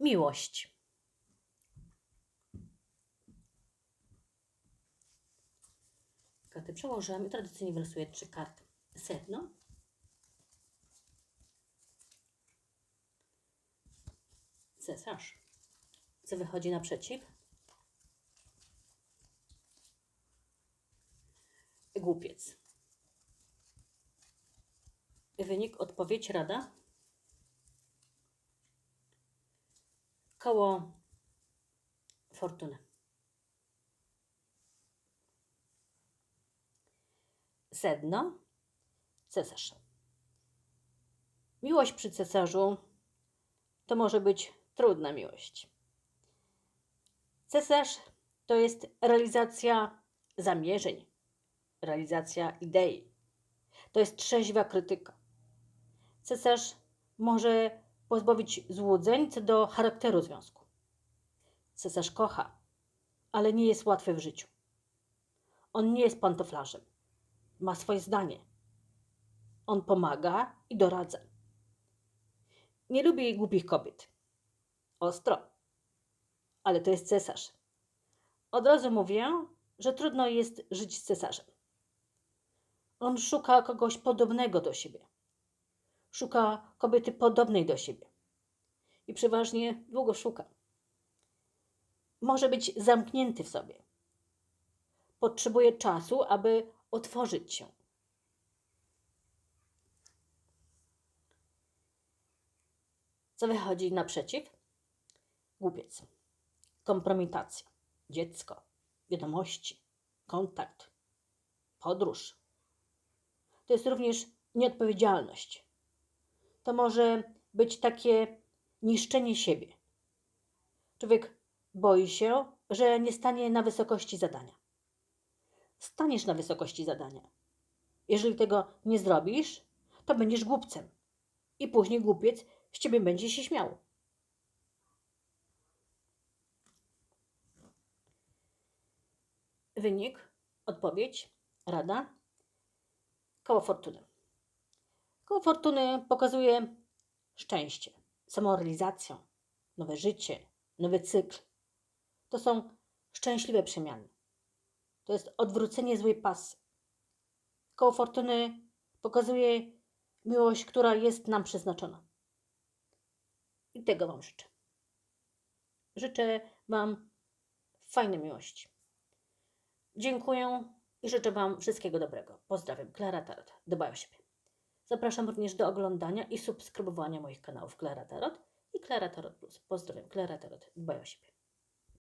miłość. Karty przełożyłam i tradycyjnie wylosuję trzy karty. Sedno, cesarz, co wychodzi naprzeciw, głupiec. Wynik, odpowiedź, rada. Koło fortuny. Sedno, cesarz. Miłość przy cesarzu to może być trudna miłość. Cesarz to jest realizacja zamierzeń, realizacja idei. To jest trzeźwa krytyka. Cesarz może pozbawić złudzeń co do charakteru związku. Cesarz kocha, ale nie jest łatwy w życiu. On nie jest pantoflarzem. Ma swoje zdanie. On pomaga i doradza. Nie lubi głupich kobiet. Ostro. Ale to jest cesarz. Od razu mówię, że trudno jest żyć z cesarzem. On szuka kogoś podobnego do siebie. Szuka kobiety podobnej do siebie. I przeważnie długo szuka. Może być zamknięty w sobie. Potrzebuje czasu, aby otworzyć się. Co wychodzi naprzeciw? Głupiec. Kompromitacja. Dziecko. Wiadomości. Kontakt. Podróż. To jest również nieodpowiedzialność. To może być takie niszczenie siebie. Człowiek boi się, że nie stanie na wysokości zadania. Staniesz na wysokości zadania. Jeżeli tego nie zrobisz, to będziesz głupcem. I później głupiec z ciebie będzie się śmiał. Wynik, odpowiedź, rada, koło fortuny. Koło fortuny pokazuje szczęście, samorealizację, nowe życie, nowy cykl. To są szczęśliwe przemiany. To jest odwrócenie złej pasy. Koło fortuny pokazuje miłość, która jest nam przeznaczona. I tego Wam życzę. Życzę Wam fajnej miłości. Dziękuję i życzę Wam wszystkiego dobrego. Pozdrawiam. Klara Tarot. Dbaj o siebie. Zapraszam również do oglądania i subskrybowania moich kanałów Klara Tarot i Klara Tarot Plus. Pozdrawiam. Klara Tarot. Dbaj o siebie.